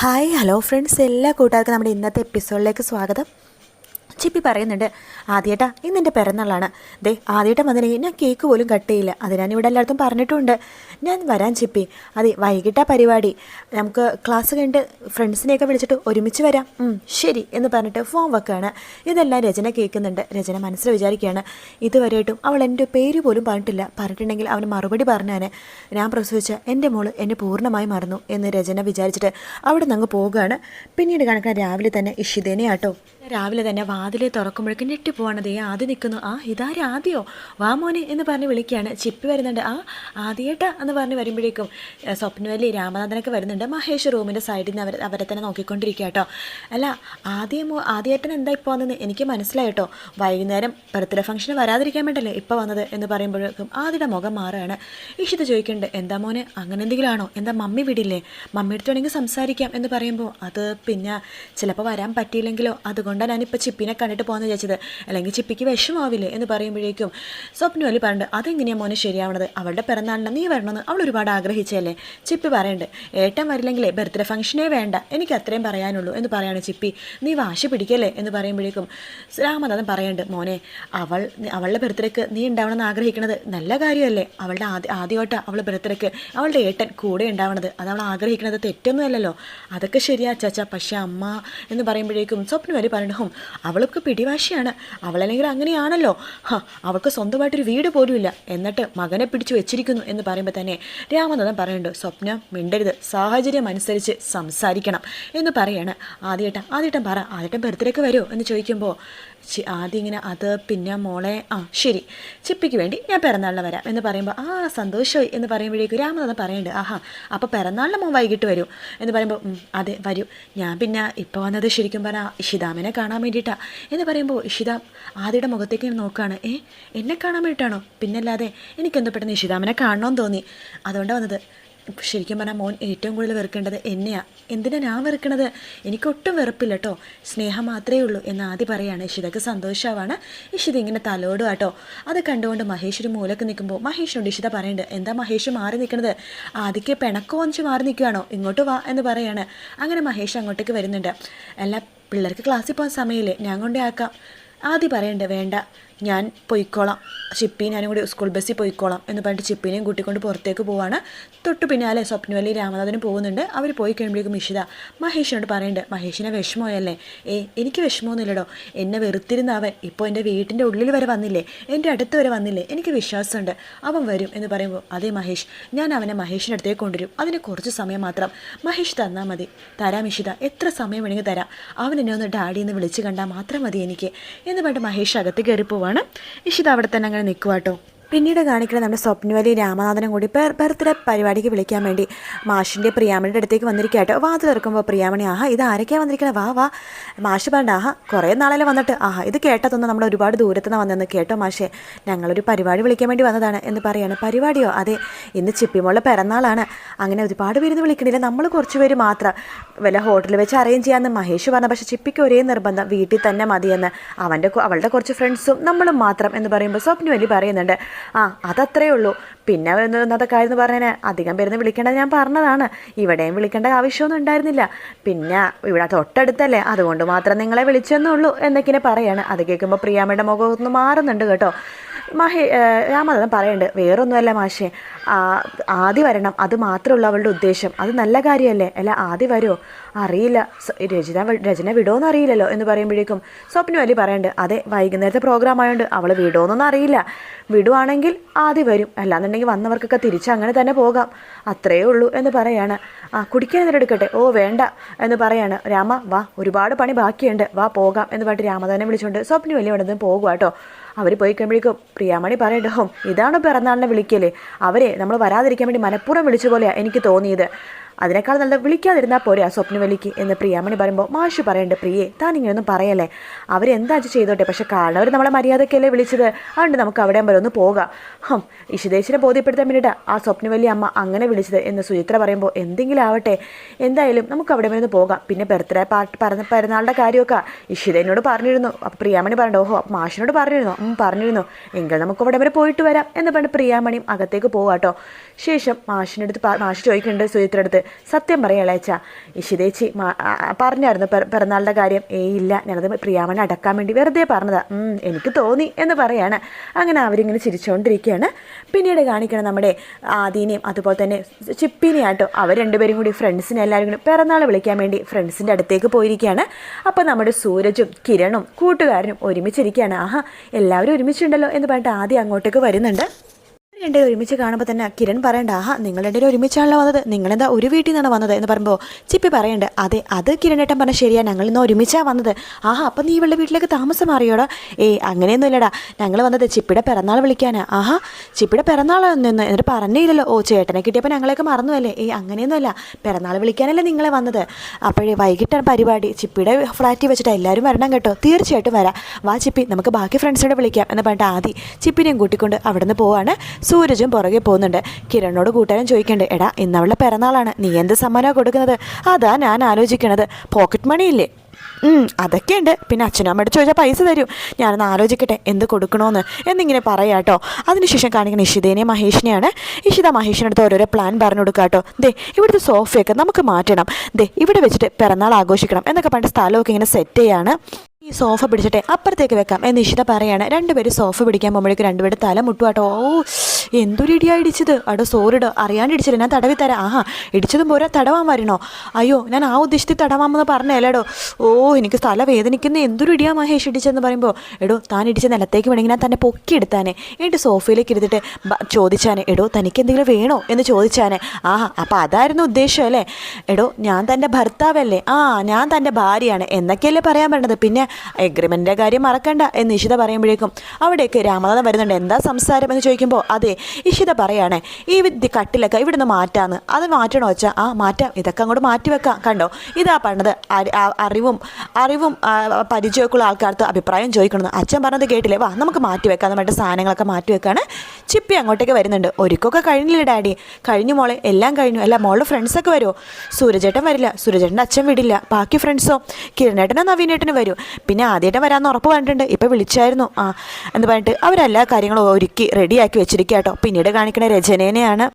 Hi hello friends എല്ലാ കൂട്ടുകാർക്കും നമ്മുടെ ഇന്നത്തെ എപ്പിസോഡിലേക്ക് സ്വാഗതം. ചിപ്പി പറയുന്നുണ്ട് ആദ്യേട്ടാ ഇന്ന് എന്റെ പിറന്നാളാണ്. ദേ ആദ്യേട്ടൻ വന്നില്ലെങ്കിൽ ഞാൻ കേക്ക് പോലും കട്ട് ചെയ്യില്ല. അത് ഞാൻ ഇവിടെ എല്ലായിടത്തും പറഞ്ഞിട്ടുണ്ട്. ഞാൻ വരാൻ ചിപ്പി. അതെ വൈകിട്ടാ പരിപാടി. നമുക്ക് ക്ലാസ് കഴിഞ്ഞിട്ട് ഫ്രണ്ട്സിനെയൊക്കെ വിളിച്ചിട്ട് ഒരുമിച്ച് വരാം. ശരി എന്ന് പറഞ്ഞിട്ട് ഫോം വെക്കുകയാണ്. ഇതെല്ലാം രചന കേൾക്കുന്നുണ്ട്. രചന മനസ്സിൽ വിചാരിക്കുകയാണ്. ഇതുവരെയായിട്ടും അവൾ എന്റെ പേര് പോലും പറഞ്ഞിട്ടില്ല. പറഞ്ഞിട്ടുണ്ടെങ്കിൽ അവന് മറുപടി പറഞ്ഞാന് ഞാൻ പ്രസവിച്ച എന്റെ മോൾ എന്നെ പൂർണമായി മറന്നു എന്ന് രചന വിചാരിച്ചിട്ട് അവിടെ നിന്ന് അങ്ങ് പോവുകയാണ്. പിന്നീട് കണക്കാൻ രാവിലെ തന്നെ ഇഷിതേനെ ആട്ടോ. രാവിലെ തന്നെ വാതിലെ തുറക്കുമ്പോഴേക്കും ഞെട്ടി ദേ ആദ്യം നിൽക്കുന്നു. ആ ഇതാര് ആദ്യമോ വാ മോനെ എന്ന് പറഞ്ഞ് വിളിക്കുകയാണ്. ചിപ്പി വരുന്നുണ്ട്. ആ ആദ്യേട്ടാ എന്ന് പറഞ്ഞ് വരുമ്പോഴേക്കും സ്വപ്നവല്ലി രാമനാഥനൊക്കെ വരുന്നുണ്ട്. മഹേഷ് റൂമിന്റെ സൈഡിൽ നിന്ന് അവർ അവരെ തന്നെ നോക്കിക്കൊണ്ടിരിക്കുക കേട്ടോ അല്ല ആദ്യം ആദ്യേട്ടൻ എന്താ ഇപ്പോൾ വന്നത് എനിക്ക് മനസ്സിലായി കേട്ടോ വൈകുന്നേരം ബർത്ത്ഡേ ഫംഗ്ഷന് വരാതിരിക്കാൻ വേണ്ടല്ലേ ഇപ്പോൾ വന്നത് എന്ന് പറയുമ്പോഴേക്കും ആദ്യയുടെ മുഖം മാറുകയാണ്. ഇഷിത് ചോദിക്കുന്നുണ്ട് എന്താ മോനെ അങ്ങനെ എന്തെങ്കിലും ആണോ എന്താ മമ്മി വിടില്ലേ? മമ്മി വേണമെങ്കിൽ സംസാരിക്കാം എന്ന് പറയുമ്പോൾ അത് പിന്നെ ചിലപ്പോൾ വരാൻ പറ്റിയില്ലെങ്കിലോ? അതുകൊണ്ടാണ് ഞാനിപ്പോൾ ചിപ്പിനെ കണ്ടിട്ട് പോകുന്നത് വിചാരിച്ചത്. അല്ലെങ്കിൽ ചിപ്പിക്ക് വിഷമാവില്ലേ എന്ന് പറയുമ്പോഴേക്കും സ്വപ്നവലി പറഞ്ഞിട്ട് അതെങ്ങനെയാണ് മോനെ ശരിയാവണത്? അവളുടെ പിറന്നാളിന് നീ വരണമെന്ന് അവൾ ഒരുപാട് ആഗ്രഹിച്ചല്ലേ ചിപ്പി പറയുന്നുണ്ട് ഏട്ടൻ വരില്ലെങ്കിലേ ബർത്ത്ഡേ ഫംഗ്ഷനേ വേണ്ട. എനിക്ക് അത്രയും പറയാനുള്ളൂ എന്ന് പറയാണ് ചിപ്പി. നീ വാശി പിടിക്കല്ലേ? എന്ന് പറയുമ്പോഴേക്കും രാമനാഥൻ പറയുന്നുണ്ട് മോനെ അവൾ അവളുടെ ബർത്ത്ഡേക്ക് നീ ഉണ്ടാവണമെന്ന് ആഗ്രഹിക്കുന്നത് നല്ല കാര്യമല്ലേ? അവളുടെ ആദ്യ ആദ്യമായിട്ട് അവളുടെ ബർത്ത്ഡേക്ക് അവളുടെ ഏട്ടൻ കൂടെ ഉണ്ടാവണത്. അത് അവൾ ആഗ്രഹിക്കുന്നത് തെറ്റൊന്നുമല്ലല്ലോ അതൊക്കെ ശരിയാ ചാച്ച പക്ഷേ അമ്മ എന്ന് പറയുമ്പോഴേക്കും സ്വപ്നം വരെ പറഞ്ഞു ഹും അവൾക്ക് പിടിവാശിയാണ്. അവളല്ലെങ്കിൽ അങ്ങനെയാണല്ലോ. അവൾക്ക് സ്വന്തമായിട്ടൊരു വീട് പോലുമില്ല. എന്നിട്ട് മകനെ പിടിച്ചു വെച്ചിരിക്കുന്നു എന്ന് പറയുമ്പോൾ തന്നെ രാമനാഥൻ പറയുന്നുണ്ട് സ്വപ്നം മിണ്ടരുത്. സാഹചര്യം അനുസരിച്ച് സംസാരിക്കണം. എന്ന് പറയാണ്. ആദ്യേട്ടൻ ആദ്യേട്ടൻ പറ. ആദ്യേട്ടൻ ബർത്ത്ഡേക്ക് വരുമോ എന്ന് ചോദിക്കുമ്പോൾ ചി- ആദ്യം ഇങ്ങനെ അത് പിന്നെ മോളെ ആ ശരി. ചിപ്പിക്ക് വേണ്ടി ഞാൻ പിറന്നാളിന് വരാം എന്ന് പറയുമ്പോൾ ആ സന്തോഷമായി എന്ന് പറയുമ്പോഴേക്കും രാമനാഥൻ പറയുന്നുണ്ട് ആഹാ അപ്പോൾ പിറന്നാളിന് മോൻ വൈകിട്ട് വരൂ. എന്ന് പറയുമ്പോൾ "ഉം, അതെ വരൂ. ഞാൻ പിന്നെ ഇപ്പോൾ വന്നത് ശരിക്കും പറഞ്ഞാൽ ഇഷിതാമിനെ കാണാൻ വേണ്ടിയിട്ടാണ് എന്ന് പറയുമ്പോൾ ഇഷിത ആദ്യയുടെ മുഖത്തേക്ക് ഞാൻ നോക്കുകയാണ് ഏ എന്നെ കാണാൻ വേണ്ടിയിട്ടാണോ പിന്നല്ലാതെ എനിക്കെന്തോ പെട്ടെന്ന് ഇഷിതാമിനെ കാണണമെന്ന് തോന്നി. അതുകൊണ്ടാണ് വന്നത്. ശരിക്കും പറഞ്ഞാൽ മോൻ ഏറ്റവും കൂടുതൽ വെറുക്കേണ്ടത് എന്നെയാ. എന്തിനാ ഞാൻ വെറുക്കണത്? എനിക്കൊട്ടും വെറുപ്പില്ല കേട്ടോ സ്നേഹം മാത്രമേ ഉള്ളൂ എന്ന് ആദ്യം പറയാണ്. ഇഷിതക്ക് സന്തോഷമാവാണ് ഇഷിത ഇങ്ങനെ തലോടും കേട്ടോ അത് കണ്ടുകൊണ്ട് മഹേഷ് ഒരു മൂലക്ക് നിൽക്കുമ്പോൾ മഹേഷിനോട് ഇഷിത പറയുന്നുണ്ട് എന്താ മഹേഷ് മാറി നിൽക്കുന്നത് ആദ്യക്ക് പിണക്കോ വന്നിച്ച് മാറി നിൽക്കുകയാണോ ഇങ്ങോട്ട് വാ എന്ന് പറയാണ്. അങ്ങനെ മഹേഷ് അങ്ങോട്ടേക്ക് വരുന്നുണ്ട്. അല്ല പിള്ളേർക്ക് ക്ലാസ്സിൽ പോകാൻ സമയമില്ലേ? ഞാൻ കൊണ്ടേ ആക്കാം. ആദ്യം പറയണ്ടേ വേണ്ട. ഞാൻ പൊയ്ക്കോളാം. ചിപ്പി ഞാനും കൂടി സ്കൂൾ ബസ്സിൽ പോയിക്കോളാം എന്ന് പറഞ്ഞിട്ട് ചിപ്പിനെയും കൂട്ടിക്കൊണ്ട് പുറത്തേക്ക് പോവാണ്. തൊട്ട് പിന്നാലെ സ്വപ്നവല്ലി രാമനാഥനും പോകുന്നുണ്ട്. അവർ പോയി കഴിയുമ്പോഴേക്കും ഇഷിത മഹേഷിനോട് പറയുന്നുണ്ട് മഹേഷിനെ വിഷമമായല്ലേ? ഏ എനിക്ക് വിഷമമൊന്നുമില്ലടോ. എന്നെ വെറുത്തിരുന്ന അവൻ ഇപ്പോൾ എന്റെ വീട്ടിന്റെ ഉള്ളിൽ വരെ വന്നില്ലേ? എന്റെ അടുത്ത് വരെ വന്നില്ലേ? എനിക്ക് വിശ്വാസമുണ്ട്. അവൻ വരും എന്ന് പറയുമ്പോൾ അതേ മഹേഷ് ഞാൻ അവനെ മഹേഷിന്റെ അടുത്തേക്ക് കൊണ്ടുവരും. അതിന് കുറച്ച് സമയം മാത്രം. മഹേഷ് തന്നാൽ മതി. തരാം ഇഷിത എത്ര സമയം വേണമെങ്കിൽ തരാം. അവൻ എന്നെ ഒന്ന് ഡാഡി എന്ന് വിളിച്ച് കണ്ടാൽ മാത്രം മതി എനിക്ക് എന്ന് പറഞ്ഞിട്ട് മഹേഷ് അകത്ത് കയറി പോവാണ് ഇഷിത അവിടെ തന്നെ അങ്ങനെ നിൽക്കുക കേട്ടോ പിന്നീട് കാണിക്കുന്നത് നമ്മുടെ സ്വപ്നവലി രാമനാഥനും കൂടി ബർത്ത്ഡേ പരിപാടിക്ക് വിളിക്കാൻ വേണ്ടി മാഷിന്റെ പ്രിയാമണിയുടെ അടുത്തേക്ക് വന്നിരിക്കുക കേട്ടോ വാത് തുറക്കുമ്പോൾ പ്രിയാമണി ആഹാ ഇത് ആരൊക്കെയാണ് വന്നിരിക്കുന്നത് വാ വാ. മാഷ് പറഞ്ഞ ആഹാ കുറേ നാളെ വന്നിട്ട്. ആഹാ ഇത് കേട്ടതൊന്നും നമ്മൾ ഒരുപാട് ദൂരത്ത് നിന്ന് വന്നെന്ന് കേട്ടോ മാഷേ. ഞങ്ങളൊരു പരിപാടി വിളിക്കാൻ വേണ്ടി വന്നതാണ് എന്ന് പറയാണ്. പരിപാടിയോ? അതെ ഇന്ന് ചിപ്പിമോളുടെ പിറന്നാളാണ്. അങ്ങനെ ഒരുപാട് പേര് വിളിക്കണില്ല. നമ്മൾ കുറച്ച് പേര് മാത്രം. വല്ല ഹോട്ടലിൽ വെച്ച് അറേഞ്ച് ചെയ്യാമെന്ന് മഹേഷ് പറഞ്ഞു. പക്ഷേ ചിപ്പിക്ക് ഒരേ നിർബന്ധം. വീട്ടിൽ തന്നെ മതിയെന്ന്. അവന്റെ അവളുടെ കുറച്ച് ഫ്രണ്ട്സും നമ്മളും മാത്രം എന്ന് പറയുമ്പോൾ സ്വപ്നവലി പറയുന്നുണ്ട്. ആ അതത്രേ ഉള്ളൂ. പിന്നെ ഇന്നത്തെ കാര്യം എന്ന് പറഞ്ഞാൽ അധികം പേരുന്ന് വിളിക്കേണ്ടത് ഞാൻ പറഞ്ഞതാണ്. ഇവിടെയും വിളിക്കേണ്ട ആവശ്യമൊന്നും ഉണ്ടായിരുന്നില്ല. പിന്നെ ഇവിടെ തൊട്ടടുത്തല്ലേ അതുകൊണ്ട് മാത്രം നിങ്ങളെ വിളിച്ചെന്നേ ഉള്ളൂ എന്നൊക്കെ പറയാണ്. അത് കേൾക്കുമ്പോൾ പ്രിയാമ്മയുടെ മുഖമൊന്നും മാറുന്നുണ്ട് കേട്ടോ. മഹേ രാമനാഥൻ പറയുന്നുണ്ട് വേറൊന്നുമല്ല മാഷെ. ആദ്യം വരണം അത് മാത്രമുള്ള അവളുടെ ഉദ്ദേശം. അത് നല്ല കാര്യമല്ലേ? അല്ല ആദ്യം വരുമോ അറിയില്ല. രചന രചന വിടുമോന്ന് അറിയില്ലല്ലോ എന്ന് പറയുമ്പോഴേക്കും സ്വപ്നം വലി പറയുന്നുണ്ട് അതെ വൈകുന്നേരത്തെ പ്രോഗ്രാം ആയതുകൊണ്ട് അവൾ വിടുമോന്നൊന്നും അറിയില്ല. വിടുവാണെങ്കിൽ ആദ്യം വരും. അല്ലാന്നുണ്ടെങ്കിൽ വന്നവർക്കൊക്കെ തിരിച്ച് അങ്ങനെ തന്നെ പോകാം. അത്രയേ ഉള്ളൂ എന്ന് പറയാണ്. ആ കുടിക്കാൻ എന്തെങ്കിലും എടുക്കട്ടെ? ഓ വേണ്ട എന്ന് പറയാണ്. രാമ വാ ഒരുപാട് പണി ബാക്കിയുണ്ട്. വാ പോകാം എന്ന് പറഞ്ഞിട്ട് രാമ തന്നെ വിളിച്ചുകൊണ്ട് സ്വപ്നം വലിയ അവിടെ നിന്ന് പോകുക കേട്ടോ അവർ പോയി കഴിയുമ്പോഴേക്കും പ്രിയാമണി പറയട്ടെ ഇതാണ് പിറന്നാളിനെ വിളിക്കൽ? അവരെ നമ്മൾ വരാതിരിക്കാൻ വേണ്ടി മനഃപൂർവം വിളിച്ച പോലെയാണ് എനിക്ക് തോന്നിയത്. അതിനേക്കാൾ നല്ല വിളിക്കാതിരുന്നാൽ പോരെ ആ സ്വപ്നവലിക്ക് എന്ന് പ്രിയാമണി പറയുമ്പോൾ മാഷു പറയണ്ട് പ്രിയെ താൻ ഇങ്ങനെയൊന്നും പറയല്ലേ? അവരെന്താ ചെയ്തോട്ടെ? പക്ഷെ അവർ നമ്മളെ മര്യാദക്കല്ലേ വിളിച്ചത്. അതുകൊണ്ട് നമുക്ക് അവിടെ വരെ ഒന്ന് പോകാം. ഹം ഇഷിതേശിനെ ബോധ്യപ്പെടുത്താൻ വേണ്ടിയിട്ട് ആ സ്വപ്നവല്ലി അമ്മ അങ്ങനെ വിളിച്ചത് എന്ന് സുചിത്ര പറയുമ്പോൾ എന്തെങ്കിലും ആവട്ടെ. എന്തായാലും നമുക്ക് അവിടെ വരെ ഒന്ന് പോകാം. പിന്നെ ബർത്ത്ഡേ പാർട്ടി പറഞ്ഞ പിറന്നാളുടെ കാര്യമൊക്കെ ഇഷിതേനോട് പറഞ്ഞിരുന്നു. അപ്പോൾ പ്രിയാമണി പറഞ്ഞു ഓഹോ മാഷിനോട് പറഞ്ഞിരുന്നു? പറഞ്ഞിരുന്നു. എങ്കിൽ നമുക്ക് അവിടെ വരെ പോയിട്ട് വരാം എന്ന് പറഞ്ഞ് പ്രിയാമണിയും അകത്തേക്ക് പോകാം കേട്ടോ ശേഷം പ- മാഷ് ചോദിക്കുന്നുണ്ട് സുചിത്ര അടുത്ത് സത്യം പറയാം ഇളയച്ച ഇഷിതേച്ചി പറഞ്ഞായിരുന്നു പിറ- പിറന്നാളുടെ കാര്യം. ഏയ് ഇല്ല ഞാനത് പ്രിയാമനെ അടക്കാൻ വേണ്ടി വെറുതെ പറഞ്ഞതാ. എനിക്ക് തോന്നി എന്ന് പറയാണ്. അങ്ങനെ അവരിങ്ങനെ ചിരിച്ചുകൊണ്ടിരിക്കുകയാണ് പിന്നീട് കാണിക്കണം നമ്മുടെ ആദീനെയും അതുപോലെ തന്നെ ചിപ്പിനെയാട്ടോ അവർ രണ്ടുപേരും കൂടി ഫ്രണ്ട്സിനെ എല്ലാവരും കൂടി പിറന്നാൾ വിളിക്കാൻ വേണ്ടി ഫ്രണ്ട്സിന്റെ അടുത്തേക്ക് പോയിരിക്കുകയാണ് അപ്പോൾ നമ്മുടെ സൂരജും കിരണും കൂട്ടുകാരനും ഒരുമിച്ചിരിക്കുകയാണ് ആഹാ എല്ലാവരും ഒരുമിച്ചുണ്ടല്ലോ എന്ന് പറഞ്ഞിട്ട് ആദ്യം അങ്ങോട്ടേക്ക് വരുന്നുണ്ട്. രണ്ടുപേരും ഒരുമിച്ച് കാണുമ്പോൾ തന്നെ കിരൺ പറയണ്ട ആഹാ നിങ്ങൾ രണ്ടുപേരും ഒരുമിച്ചാണല്ലോ വന്നത്. നിങ്ങളെന്താ ഒരു വീട്ടിൽ നിന്നാണ് വന്നത്? എന്ന് പറയുമ്പോൾ ചിപ്പി പറയണ്ട് അതെ അത് കിരണേട്ടൻ പറഞ്ഞ ശരിയാ. ഞങ്ങൾ ഇന്ന് ഒരുമിച്ചാണ് വന്നത്. ആഹാ അപ്പം നീ ഇവളുടെ വീട്ടിലേക്ക് താമസം മാറിയോടാ ഏ അങ്ങനെയൊന്നും ഇല്ലടാ ഞങ്ങൾ വന്നത് ചിപ്പിയുടെ പിറന്നാൾ വിളിക്കാനാ. ആഹാ ചിപ്പിയുടെ പിറന്നാൾ നിന്ന് എന്നിട്ട് പറഞ്ഞില്ലല്ലോ. ഓ ചേട്ടനെ കിട്ടിയപ്പോൾ ഞങ്ങളെയൊക്കെ മറന്നുവല്ലേ? ഏയ് അങ്ങനെയൊന്നുമല്ല. പിറന്നാൾ വിളിക്കാനല്ലേ നിങ്ങളെ വന്നത്. അപ്പോഴേ വൈകിട്ടാണ് പരിപാടി. ചിപ്പിയുടെ ഫ്ലാറ്റിൽ വെച്ചിട്ട് എല്ലാവരും വരണം കേട്ടോ. തീർച്ചയായിട്ടും വരാം. വാ ചിപ്പി നമുക്ക് ബാക്കി ഫ്രണ്ട്സിനോട് വിളിക്കാം. എന്ന് പറഞ്ഞിട്ട് ആദ്യം ചിപ്പിനെയും കൂട്ടിക്കൊണ്ട് അവിടെ നിന്ന് പോവാണ്. സൂരജും പുറകെ പോകുന്നുണ്ട്. കിരണിനോട് കൂട്ടുകാരൻ ചോദിക്കണ്ടേ എടാ ഇന്നവളുടെ പിറന്നാളാണ്. നീ എന്ത് സമ്മാനമാണ് കൊടുക്കുന്നത്? അതാ ഞാൻ ആലോചിക്കണത്. പോക്കറ്റ് മണി ഇല്ലേ? അതൊക്കെ ഉണ്ട്. പിന്നെ അച്ഛനും അമ്മയോട് ചോദിച്ചാൽ പൈസ തരും. ഞാനൊന്ന് ആലോചിക്കട്ടെ എന്ത് കൊടുക്കണമെന്ന് എന്നിങ്ങനെ പറയാട്ടോ. അതിനുശേഷം കാണിക്കുന്ന ഇഷിതേനെ മഹേഷിനെയാണ്. ഇഷിത മഹേഷിനടുത്ത് ഓരോരോ പ്ലാൻ പറഞ്ഞു കൊടുക്കുക കേട്ടോ ദേ ഇവിടുത്തെ സോഫയൊക്കെ നമുക്ക് മാറ്റണം. ദേ ഇവിടെ വെച്ചിട്ട് പിറന്നാൾ ആഘോഷിക്കണം എന്നൊക്കെ പറഞ്ഞിട്ട് സ്ഥലമൊക്കെ ഇങ്ങനെ സെറ്റ് ചെയ്യാണ്. ഈ സോഫ പിടിച്ചിട്ട് അപ്പുറത്തേക്ക് വെക്കാം. എന്ന് ഇഷിത പറയാണ്. രണ്ടുപേരും സോഫ പിടിക്കാൻ പോകുമ്പോഴേക്ക് രണ്ടുപേരും തല മുട്ടുവാട്ടോ. ഓ എന്തൊരു ഇടിയാണ് ഇടിച്ചത്. അടോ സോറിടോ അറിയാണ്ട് ഇടിച്ചില്ല? ഞാൻ തടവി തരാം. ആഹാ ഇടിച്ചതും പോരാ തടവാൻ വരണോ? അയ്യോ ഞാൻ ആ ഉദ്ദേശത്തിൽ തടവാമെന്ന് പറഞ്ഞല്ലേടോ ഓ എനിക്ക് തല വേദനിക്കുന്ന എന്തൊരു ഇടിയാ മഹേഷ് ഇടിച്ചെന്ന് പറയുമ്പോൾ എടോ താൻ ഇടിച്ച നിലത്തേക്ക് വേണമെങ്കിൽ ഞാൻ തന്നെ പൊക്കിയെടുത്താനെ. എന്നിട്ട് സോഫയിലേക്ക് ഇരുന്നിട്ട് ചോദിച്ചാനെ എടോ തനിക്ക് എന്തെങ്കിലും വേണോ എന്ന് ചോദിച്ചാനെ. ആഹാ അപ്പോൾ അതായിരുന്നു ഉദ്ദേശം അല്ലേ? എടോ ഞാൻ തന്റെ ഭർത്താവല്ലേ? ആ ഞാൻ തന്റെ ഭാര്യയാണ്. എന്നൊക്കെയല്ലേ പറയാൻ പറ്റണത് പിന്നെ എഗ്രിമെന്റിന്റെ കാര്യം മറക്കണ്ട എന്ന് ഇഷിത പറയുമ്പോഴേക്കും അവിടേക്ക് രാമനാഥൻ വരുന്നുണ്ട്. എന്താ സംസാരം എന്ന് ചോദിക്കുമ്പോൾ അതെ ഇഷിത പറയാണ് ഈ വിദ്യ കട്ടിലൊക്കെ ഇവിടുന്ന് മാറ്റാന്ന്. അത് മാറ്റണോ വെച്ചാൽ ആ മാറ്റാം. ഇതൊക്കെ അങ്ങോട്ട് മാറ്റി വെക്കാം. കണ്ടോ? ഇതാ പറഞ്ഞത് അറിവും അറിവും പരിചയമൊക്കെയുള്ള പരിചയമൊക്കെ ആൾക്കാർക്ക് അഭിപ്രായം ചോദിക്കണമെന്ന് അച്ഛൻ പറഞ്ഞത് കേട്ടില്ലേ? വാ നമുക്ക് മാറ്റി വെക്കാം. നമ്മുടെ സാധനങ്ങളൊക്കെ മാറ്റി വെക്കാണ്. ചിപ്പി അങ്ങോട്ടേക്ക് വരുന്നുണ്ട്. ഒരുക്കൊക്കെ കഴിഞ്ഞില്ല ഡാഡി? കഴിഞ്ഞു മോളെ. എല്ലാം കഴിഞ്ഞു. അല്ല മോളുടെ ഫ്രണ്ട്സൊക്കെ വരുമോ സൂരജേട്ടൻ വരില്ല. സൂരജേട്ടന്റെ അച്ഛൻ വിടില്ല. ബാക്കി ഫ്രണ്ട്സോ കിരണേട്ടനോ നവീനേട്ടനും വരും. പിന്നെ ആദ്യമായിട്ട് വരാമെന്ന് ഉറപ്പ് പറഞ്ഞിട്ടുണ്ട്. ഇപ്പം വിളിച്ചായിരുന്നു. ആ എന്ന് പറഞ്ഞിട്ട് അവരെല്ലാ കാര്യങ്ങളും ഒരുക്കി റെഡിയാക്കി വെച്ചിരിക്കുക കേട്ടോ പിന്നീട് കാണിക്കണ രചനേനെയാണ്.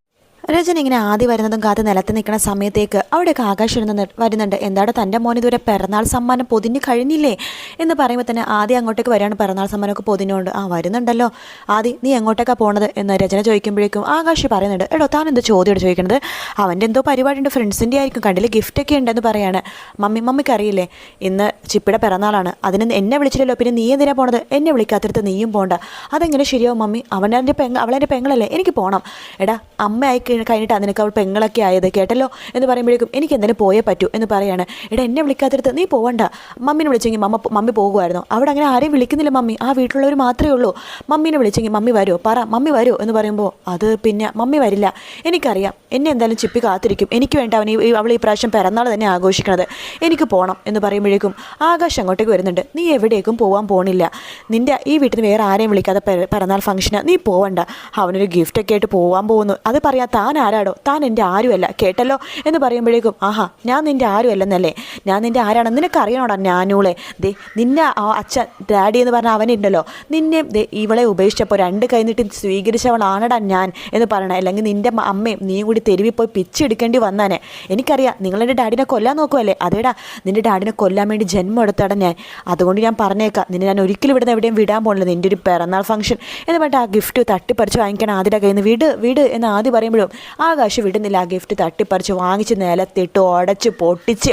രജന ഇങ്ങനെ ആദ്യം വരുന്നതും കാത്ത് നിലത്ത് നിൽക്കുന്ന സമയത്തേക്ക് അവിടെയൊക്കെ ആകാശം ഇരുന്ന് വരുന്നുണ്ട്. എന്താണ് തന്റെ മോൻ ഇതുവരെ പിറന്നാൾ സമ്മാനം പൊതിഞ്ഞ് കഴിഞ്ഞില്ലേ? എന്ന് പറയുമ്പോൾ തന്നെ ആദ്യം അങ്ങോട്ടേക്ക് വരികയാണ് പിറന്നാൾ സമ്മാനമൊക്കെ പൊതിഞ്ഞുകൊണ്ട്. ആ വരുന്നുണ്ടല്ലോ. ആദ്യം നീ എങ്ങോട്ടേക്കാണ് പോണത്? എന്ന് രചന ചോദിക്കുമ്പോഴേക്കും ആകാശ് പറയുന്നുണ്ട് എടോ താൻ എന്തോ ചോദ്യം ചോദിക്കുന്നത് അവന്റെ എന്തോ പരിപാടിയുണ്ട് ഫ്രണ്ട്സിന്റെ ആയിരിക്കും കണ്ടില്ല? ഗിഫ്റ്റൊക്കെ ഉണ്ടെന്ന് പറയാണ്. മമ്മി മമ്മിക്ക് അറിയില്ലേ? ഇന്ന് ചിപ്പിയുടെ പിറന്നാളാണ്. അതിന് എന്നെ വിളിച്ചില്ലല്ലോ. പിന്നെ നീ എന്തിനാ പോണത്? എന്നെ വിളിക്കാത്തിടത്ത് നീയും പോണ്ട. അതെങ്ങനെ ശരിയാവും മമ്മി? അവനെ പെങ്ങ അവളെന്റെ പെങ്ങളല്ലേ? എനിക്ക് പോകണം എടാ അമ്മയായി കഴിഞ്ഞിട്ടാണ് നിനക്ക് അവൾ പെങ്ങളൊക്കെ ആയത് കേട്ടല്ലോ എന്ന് പറയുമ്പോഴേക്കും എനിക്ക് എന്തെങ്കിലും പോയേ പറ്റൂ? എന്ന് പറയാണ്. എടാ എന്നെ വിളിക്കാത്തിടത്ത് നീ പോവണ്ട. മമ്മീനെ വിളിച്ചെങ്കിൽ മമ്മ മമ്മി പോകുമായിരുന്നു. അവിടെ അങ്ങനെ ആരെയും വിളിക്കുന്നില്ല മമ്മി. ആ വീട്ടിലുള്ളവർ മാത്രമേ ഉള്ളൂ. മമ്മീനെ വിളിച്ചെങ്കിൽ മമ്മി വരുമോ പറ മമ്മി വരുമോ എന്ന് പറയുമ്പോൾ അത് പിന്നെ മമ്മി വരില്ല. എനിക്കറിയാം. എന്നെ എന്തായാലും ചിപ്പി കാത്തിരിക്കും. എനിക്ക് വേണ്ട അവൻ ഈ അവൾ ഈ പ്രാവശ്യം പിറന്നാൾ തന്നെ ആഘോഷിക്കണത്. എനിക്ക് പോകണം എന്ന് പറയുമ്പോഴേക്കും ആകാശം അങ്ങോട്ടേക്ക് വരുന്നുണ്ട്. നീ എവിടേക്കും പോകാൻ പോണില്ല. നിന്റെ ഈ വീട്ടിൽ വേറെ ആരെയും വിളിക്കാതെ പിറ- പിറന്നാൾ ഫംഗ്ഷന് നീ പോവണ്ട. അവനൊരു ഗിഫ്റ്റൊക്കെ ആയിട്ട് പോകാൻ പോകുന്നു. അത് പറയാം താൻ ആരാടോ? താൻ എന്റെ ആരുമല്ല. കേട്ടല്ലോ? എന്ന് പറയുമ്പോഴേക്കും ആഹാ ഞാൻ നിന്റെ ആരുമല്ലെന്നല്ലേ? ഞാൻ നിന്റെ ആരാണ്? നിനക്ക് അറിയണോടാ ഞാനൂളെ? ദേ നിന്നെ ആ അച്ഛൻ ഡാഡി എന്ന് പറഞ്ഞ അവനുണ്ടല്ലോ. നിന്നെ ദേ ഇവളെ ഉപേക്ഷിച്ചപ്പോൾ രണ്ട് കൈ നീട്ടി സ്വീകരിച്ചവളാണടാ ഞാൻ എന്ന് പറയണേ. അല്ലെങ്കിൽ നിന്റെ അമ്മയും നീ കൂടി തെരുവിൽ പോയി പിച്ചെടുക്കേണ്ടി വന്നാനെ. എനിക്കറിയാം നിങ്ങളെന്റെ ഡാഡിനെ കൊല്ലാൻ നോക്കുമല്ലേ അതേടാ നിന്റെ ഡാഡിനെ കൊല്ലാൻ വേണ്ടി ജന്മം എടുത്തടാ ഞാൻ. അതുകൊണ്ട് ഞാൻ പറഞ്ഞേക്കാം നിന്നെ ഞാൻ ഒരിക്കലും ഇവിടുന്ന് എവിടെയും വിടാൻ പോകണില്ല നിന്റെ ഒരു പിറന്നാൾ ഫംഗ്ഷൻ എന്ന് പറഞ്ഞിട്ട് ആ ഗിഫ്റ്റ് തട്ടിപ്പറിച്ച് വാങ്ങിക്കണം ആദ്യയുടെ കയ്യിൽ നിന്ന്. വിട് വിട് എന്ന് ആദ്യം പറയുമ്പോഴും ആകാശ് വിടുന്നില്ല ആ ഗിഫ്റ്റ് തട്ടിപ്പറിച്ച് വാങ്ങിച്ച് നിലത്തിട്ട് ഉടച്ച് പൊട്ടിച്ച്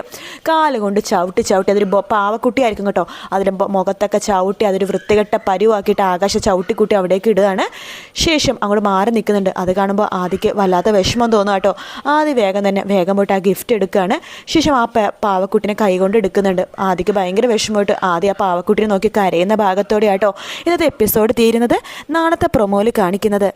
കാൽ കൊണ്ട് ചവിട്ടി ചവിട്ടി. അതൊരു പാവക്കുട്ടിയായിരിക്കും കേട്ടോ. അതിന്റെ മുഖത്തൊക്കെ ചവിട്ടി അതൊരു വൃത്തികെട്ട പരുവാക്കിയിട്ട് ആകാശ ചവിട്ടിക്കുട്ടി അവിടേക്ക് ഇടുകയാണ്. ശേഷം അങ്ങോട്ട് മാറി നിൽക്കുന്നുണ്ട്. അത് കാണുമ്പോൾ ആദ്യക്ക് വല്ലാത്ത വിഷമം തോന്നും കേട്ടോ. ആദ്യം വേഗം തന്നെ വേഗം പോയിട്ട് ആ ഗിഫ്റ്റ് എടുക്കുകയാണ്. ശേഷം ആ പാവക്കുട്ടിനെ കൈകൊണ്ട് എടുക്കുന്നുണ്ട്. ആദ്യക്ക് ഭയങ്കര വിഷമമായിട്ട് ആദ്യം ആ പാവക്കുട്ടിനെ നോക്കി കരയുന്ന ഭാഗത്തോടെ ആട്ടോ ഇന്നത്തെ എപ്പിസോഡ് തീരുന്നത്. നാളത്തെ പ്രൊമോയിൽ കാണിക്കുന്നത്.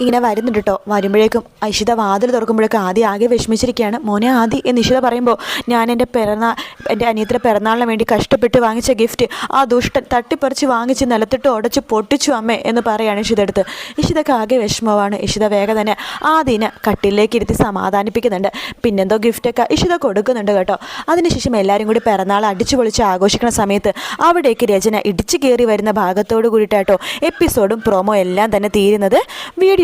ഇങ്ങനെ വരുന്നുണ്ട് കേട്ടോ വരുമ്പോഴേക്കും ഐഷിത വാതിൽ തുറക്കുമ്പോഴേക്കും ആദ്യം ആകെ വിഷമിച്ചിരിക്കുകയാണ്. മോനെ ആദി എന്ന് ഇഷിത പറയുമ്പോൾ ഞാൻ എന്റെ പിറന്നാൾ എന്റെ അനിയത്തിന്റെ പിറന്നാളിന് വേണ്ടി കഷ്ടപ്പെട്ട് വാങ്ങിച്ച ഗിഫ്റ്റ് ആ ദുഷ്ടൻ തട്ടിപ്പറിച്ച് വാങ്ങിച്ച് നിലത്തിട്ട് ഉടച്ച് പൊട്ടിച്ചു അമ്മേ എന്ന് പറയാണ് ഇഷിത എടുത്ത് ഇഷിതക്ക് ആകെ വിഷമമാണ്. ഇഷിത വേഗം തന്നെ ആദിനെ കട്ടിലേക്ക് ഇരുത്തി സമാധാനിപ്പിക്കുന്നുണ്ട്. പിന്നെന്തോ ഗിഫ്റ്റൊക്കെ ഇഷിത കൊടുക്കുന്നുണ്ട് കേട്ടോ. അതിനുശേഷം എല്ലാവരും കൂടി പിറന്നാൾ അടിച്ചു പൊളിച്ച് ആഘോഷിക്കുന്ന സമയത്ത് അവിടേക്ക് രചന ഇടിച്ചു കയറി വരുന്ന ഭാഗത്തോട് കൂടിയിട്ടാട്ടോ. എപ്പിസോഡും പ്രൊമോ എല്ലാം തന്നെ തീരുന്നത്. വീഡിയോ